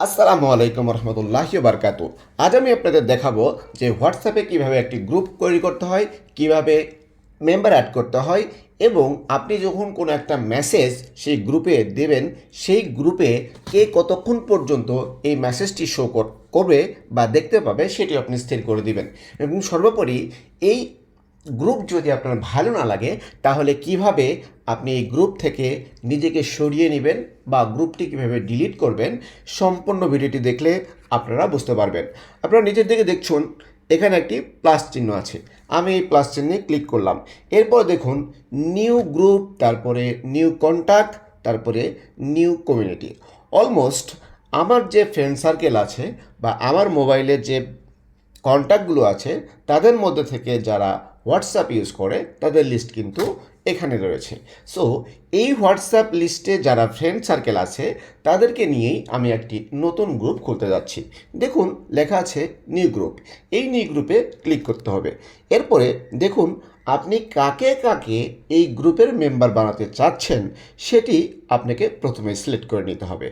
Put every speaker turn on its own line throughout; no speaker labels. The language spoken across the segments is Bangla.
আসসালামু আলাইকুম রহমতুল্লাহ বারকাত আজ আমি আপনাদের দেখাবো যে হোয়াটসঅ্যাপে কীভাবে একটি গ্রুপ তৈরি করতে হয়, কীভাবে মেম্বার অ্যাড করতে হয় এবং আপনি যখন কোনো একটা মেসেজ সেই গ্রুপে দেবেন, সেই গ্রুপে কে কতক্ষণ পর্যন্ত এই মেসেজটি শো করবে বা দেখতে পাবে সেটি আপনি স্থির করে দিবেন। এবং সর্বোপরি এই গ্রুপ যদি আপনার ভালো না লাগে, তাহলে কীভাবে আপনি এই গ্রুপ থেকে নিজেকে সরিয়ে নেবেন বা গ্রুপটি কীভাবে ডিলিট করবেন, সম্পূর্ণ ভিডিওটি দেখলে আপনারা বুঝতে পারবেন। আপনারা নিজের দিকে দেখছুন এখানে একটি প্লাস চিহ্ন আছে। আমি এই প্লাস চিহ্নে ক্লিক করলাম। এরপর দেখুন নিউ গ্রুপ তারপরে নিউ কন্ট্যাক্ট তারপরে নিউ কমিউনিটি অলমোস্ট আমার যে ফ্রেন্ড সার্কেল আছে বা আমার মোবাইলের যে কন্ট্যাক্টগুলো আছে, তাদের মধ্যে থেকে যারা হোয়াটসঅ্যাপ ইউজ করে তাদের লিস্ট কিন্তু এখানে রয়েছে। সো এই হোয়াটসঅ্যাপ লিস্টে যারা ফ্রেন্ড সার্কেল আছে, তাদেরকে নিয়েই আমি একটি নতুন গ্রুপ খুলতে যাচ্ছি। দেখুন, লেখা আছে নিউ গ্রুপ এই নিউ গ্রুপে ক্লিক করতে হবে। এরপরে দেখুন, আপনি কাকে কাকে এই গ্রুপের মেম্বার বানাতে চাচ্ছেন, সেটি আপনাকে প্রথমে সিলেক্ট করে নিতে হবে।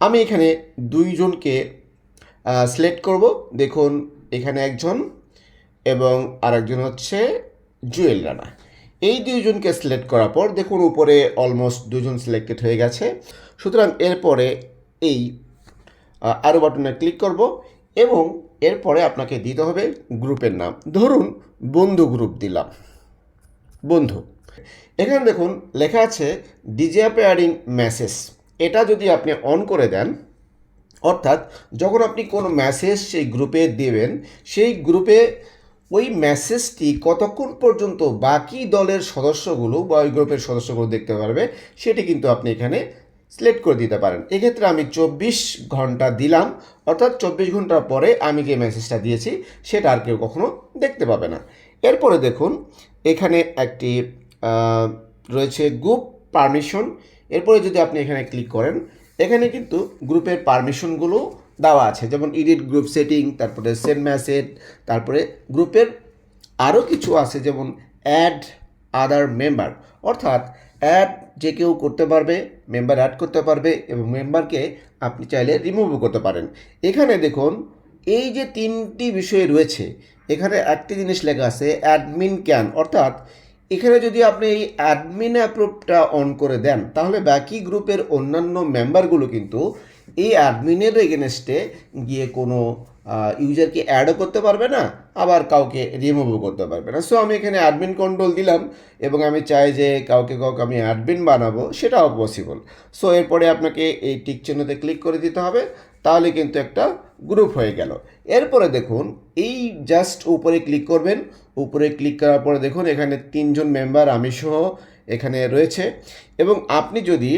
আমি এখানে দুইজনকে সিলেক্ট করব। দেখুন, এখানে একজন এবং আরেকজন হচ্ছে জুয়েল রানা। এই দুইজনকে সিলেক্ট করার পর দেখুন উপরে অলমোস্ট দুজন সিলেক্টেড হয়ে গেছে। সুতরাং এরপরে এই আরও বাটনে ক্লিক করব এবং এরপরে আপনাকে দিতে হবে গ্রুপের নাম। ধরুন বন্ধু গ্রুপ দিলাম। বন্ধু, এখানে দেখুন লেখা আছে ডিজে পেয়ারিং মেসেজ এটা যদি আপনি অন করে দেন, অর্থাৎ যখন আপনি কোনো মেসেজ সেই গ্রুপে দেবেন, সেই গ্রুপে ওই মেসেজটি কতক্ষণ পর্যন্ত বাকি দলের সদস্যগুলো বা ওই গ্রুপের সদস্যগুলো দেখতে পারবে, সেটি কিন্তু আপনি এখানে সিলেক্ট করে দিতে পারেন। এক্ষেত্রে আমি চব্বিশ ঘণ্টা দিলাম, অর্থাৎ চব্বিশ ঘণ্টা পরে আমি যে মেসেজটা দিয়েছি, সেটা আর কেউ কখনো দেখতে পাবে না। এরপরে দেখুন, এখানে একটি রয়েছে গ্রুপ পারমিশন এরপরে যদি আপনি এখানে ক্লিক করেন, এখানে কিন্তু গ্রুপের পারমিশনগুলো দেওয়া আছে। যেমন এডিট গ্রুপ সেটিং তারপরে সেন্ড মেসেজ তারপরে গ্রুপের আরও কিছু আছে, যেমন অ্যাড আদার মেম্বার অর্থাৎ অ্যাড যে কেউ করতে পারবে মেম্বার অ্যাড করতে পারবে এবং মেম্বারকে আপনি চাইলে রিমুভও করতে পারেন। এখানে দেখুন, এই যে তিনটি বিষয় রয়েছে, এখানে একটি জিনিস লেখা আছে অ্যাডমিন ক্যান অর্থাৎ এখানে যদি আপনি এই অ্যাডমিন অ্যাপ্রুভটা অন করে দেন, তাহলে বাকি গ্রুপের অন্যান্য মেম্বারগুলো কিন্তু এই অ্যাডমিনের এগেনস্টে গিয়ে কোনো ইউজারকে অ্যাডও করতে পারবে না, আবার কাউকে রিমুভও করতে পারবে না। সো আমি এখানে অ্যাডমিন কন্ট্রোল দিলাম এবং আমি চাই যে কাউকে কাউকে আমি অ্যাডমিন বানাবো, সেটাও পসিবল সো এরপরে আপনাকে এই টিক চিহ্নতে ক্লিক করে দিতে হবে, তাহলে কিন্তু একটা গ্রুপ হয়ে গেল। এরপরে দেখুন, এই জাস্ট উপরে ক্লিক করবেন। উপরে ক্লিক করার পরে দেখুন, এখানে তিনজন মেম্বার আমি সহ এখানে রয়েছে। এবং আপনি যদি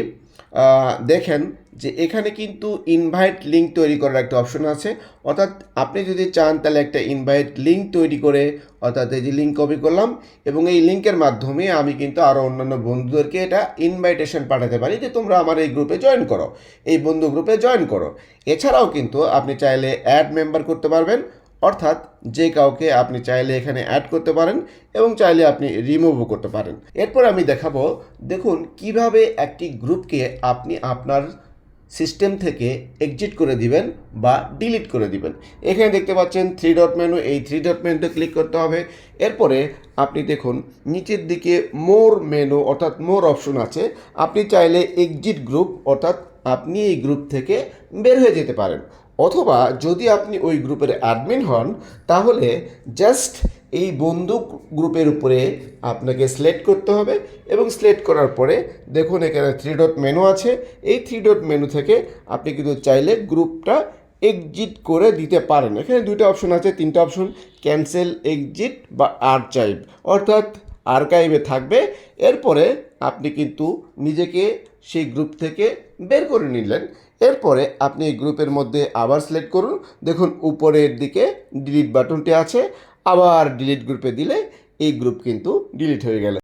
দেখেন যে এখানে কিন্তু ইনভাইট লিঙ্ক তৈরি করার একটা অপশন আছে। অর্থাৎ আপনি যদি চান তাহলে একটা ইনভাইট লিঙ্ক তৈরি করে, অর্থাৎ এই যে লিঙ্ক কপি করলাম এবং এই লিঙ্কের মাধ্যমে আমি কিন্তু আরও অন্যান্য বন্ধুদেরকে এটা ইনভাইটেশন পাঠাতে পারি যে তোমরা আমার এই গ্রুপে জয়েন করো। এই বন্ধু গ্রুপে জয়েন করো। এছাড়াও কিন্তু আপনি চাইলে অ্যাড মেম্বার করতে পারবেন। অর্থাৎ যে কাউকে আপনি চাইলে এখানে অ্যাড করতে পারেন এবং চাইলে আপনি রিমুভও করতে পারেন। এরপর আমি দেখাবো, দেখুন কীভাবে একটি গ্রুপকে আপনি আপনার সিস্টেম থেকে এক্সিট করে দিবেন বা ডিলিট করে দিবেন। এখানে দেখতে পাচ্ছেন থ্রি ডট মেনু এই থ্রি ডট মেনুতে ক্লিক করতে হবে। এরপরে আপনি দেখুন, নিচের দিকে মোর মেনু অর্থাৎ মোর অপশন আছে। আপনি চাইলে এক্সিট গ্রুপ অর্থাৎ আপনি এই গ্রুপ থেকে বের হয়ে যেতে পারেন। অথবা যদি আপনি ওই গ্রুপের অ্যাডমিন হন, তাহলে জাস্ট এই বন্ধু গ্রুপের উপরে আপনাকে সিলেক্ট করতে হবে এবং সিলেক্ট করার পরে দেখুন এখানে থ্রি ডট মেনু আছে। এই থ্রি ডট মেনু থেকে আপনি কিন্তু চাইলে গ্রুপটা এক্সিট করে দিতে পারেন। এখানে দুইটা অপশন আছে, তিনটা অপশন ক্যান্সেল এক্সিট বা আর্চাইভ অর্থাৎ আর্কাইভে থাকবে। এরপরে আপনি কিন্তু নিজেকে সেই গ্রুপ থেকে বের করে নিলেন। এরপরে আপনি এই গ্রুপের মধ্যে আবার সিলেক্ট করুন। দেখুন, উপরের দিকে ডিলিট বাটনটি আছে। আবার ডিলিট গ্রুপে দিলে এই গ্রুপ কিন্তু ডিলিট হয়ে গেল।